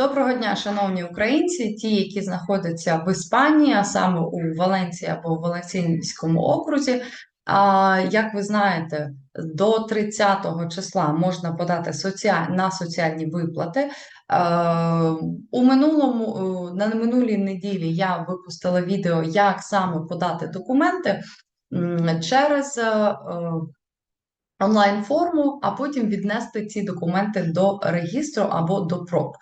Доброго дня, шановні українці, ті, які знаходяться в Іспанії, а саме у Валенції або в Валенційському окрузі. А як ви знаєте, до 30 числа можна подати на соціальні виплати. У минулому е, на минулій неділі я випустила відео, як саме подати документи через е, е, онлайн-форму, а потім віднести ці документи до регістру або до ПРОП.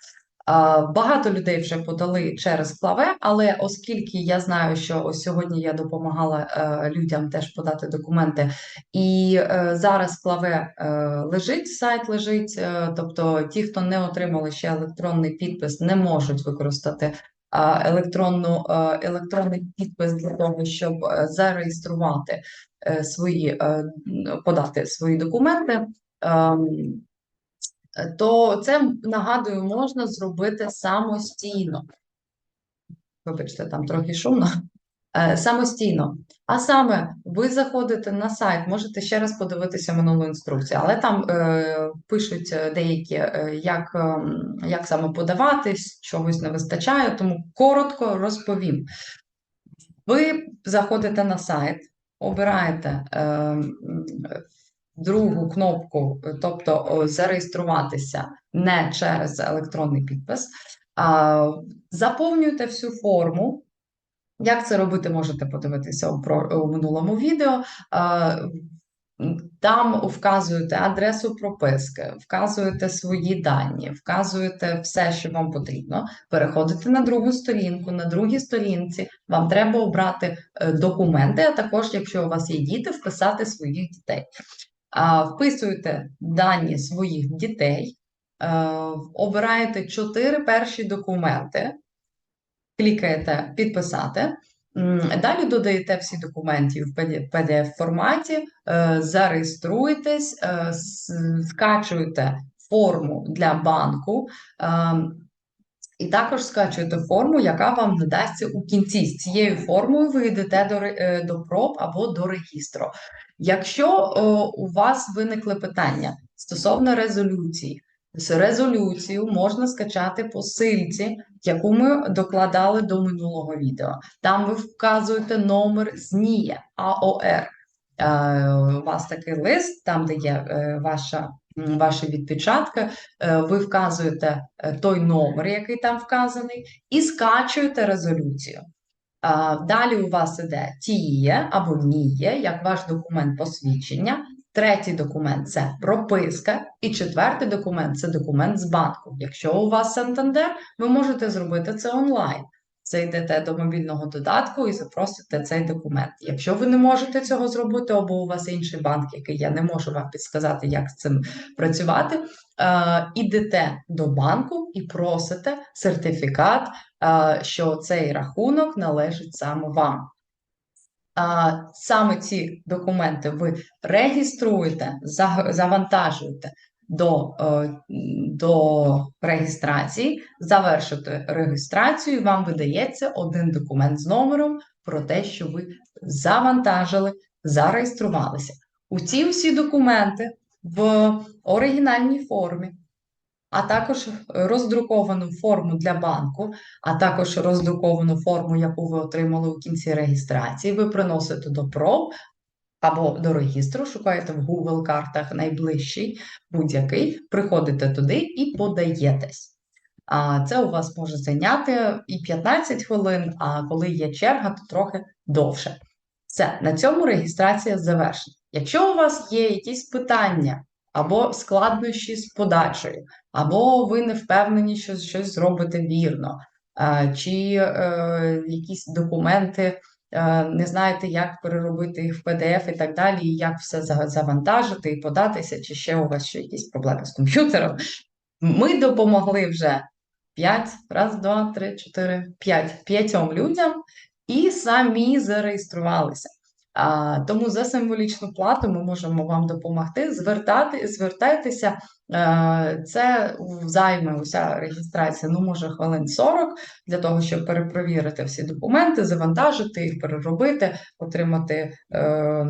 Багато людей вже подали через клаве, але оскільки я знаю, що ось сьогодні я допомагала е, людям теж подати документи, і е, зараз клаве е, лежить, сайт лежить, тобто ті, хто не отримали ще електронний підпис, не можуть використати електронну, електронний підпис для того, щоб зареєструвати свої, подати свої документи. Ем, то це нагадую, можна зробити самостійно. Вибачте, там трохи шумно. Е, Самостійно. А саме, ви заходите на сайт, можете ще раз подивитися минулу інструкцію, але там е, пишуть деякі, е, як, е, як саме подаватись, чогось не вистачає, тому коротко розповім. Ви заходите на сайт, обираєте е, другу кнопку, тобто зареєструватися не через електронний підпис, а, заповнюєте всю форму. Як це робити, можете подивитися у минулому відео. Там вказуєте адресу прописки, вказуєте свої дані, вказуєте все, що вам потрібно. Переходите на другу сторінку. На другій сторінці вам треба обрати е, документи, а також, якщо у вас є діти, вписати своїх дітей. Вписуєте дані своїх дітей, е, обираєте чотири перші документи, клікаєте підписати. Далі додаєте всі документи в pdf форматі, е, зареєструєтесь, е, скачуєте форму для банку. І також скачуєте форму, яка вам надасться у кінці. З цією формою ви йдете до до проб або до регістру. Якщо о, у вас виникли питання стосовно резолюції, з резолюцію можна скачати по сильці, яку ми докладали до минулого відео. Там ви вказуєте номер ЗНІЄ АОР. Е, у вас такий лист, там де є е, ваша. Ваші відпечатки, е, ви вказуєте той номер, який там вказаний, і скачуєте резолюцію. Далі у вас іде тіє або ніє, як ваш документ посвідчення. Третій документ це прописка, і четвертий документ це документ з банку. Якщо у вас Сантандер, ви можете зробити це онлайн. Зайдете до мобільного додатку і запросите цей документ. Якщо ви не можете цього зробити, або у вас інший банк, який я не можу вам підсказати, як з цим працювати, е, ідете до банку і просите сертифікат, е, що цей рахунок належить саме вам. Саме ці документи ви реєструєте, завантажуєте до е, до реєстрації, завершите реєстрацію, вам видається один документ з номером про те, що ви завантажили, зареєструвалися. У ці всі документи в оригінальній формі а також роздруковану форму для банку, а також роздруковану форму, яку ви отримали у кінці реєстрації, ви приносите до ПРО або до регістру, шукаєте в Google картах найближчий будь-який, приходите туди і подаєтесь. А це у вас може зайняти і 15 хвилин, а коли є черга, то трохи довше. Все, на цьому реєстрація завершена. Якщо у вас є якісь питання або складнощі з подачею, або ви не впевнені, що щось зробите вірно, чи е, якісь документи. Е, не знаєте, як переробити їх в PDF і так далі, і як все завантажити і податися, чи ще у вас ще якісь проблеми з комп'ютером. Ми допомогли вже 5, раз, два, три, чотири, п'ять, п'ятьом людям і самі зареєструвалися. Тому за символічну плату ми можемо вам допомогти. Звертати, звертайтеся, е, це займе уся реєстрація, ну може хвилин 40 для того, щоб перепровірити всі документи, завантажити їх, переробити, отримати е,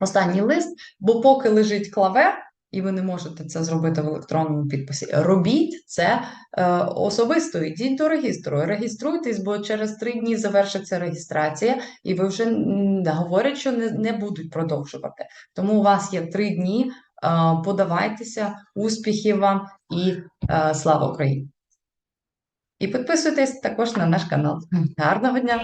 останній лист. Бо поки лежить клаве, і ви не можете це зробити в електронному підписі. Робіть це е, особисто. Йдіть до реєстру, реєструйтесь, бо через три дні завершиться реєстрація, і ви вже говорять, що не, не будуть продовжувати. Тому у вас є три дні. е, Подавайтеся, успіхів вам і е, слава Україні! І підписуйтесь також на наш канал. Гарного дня!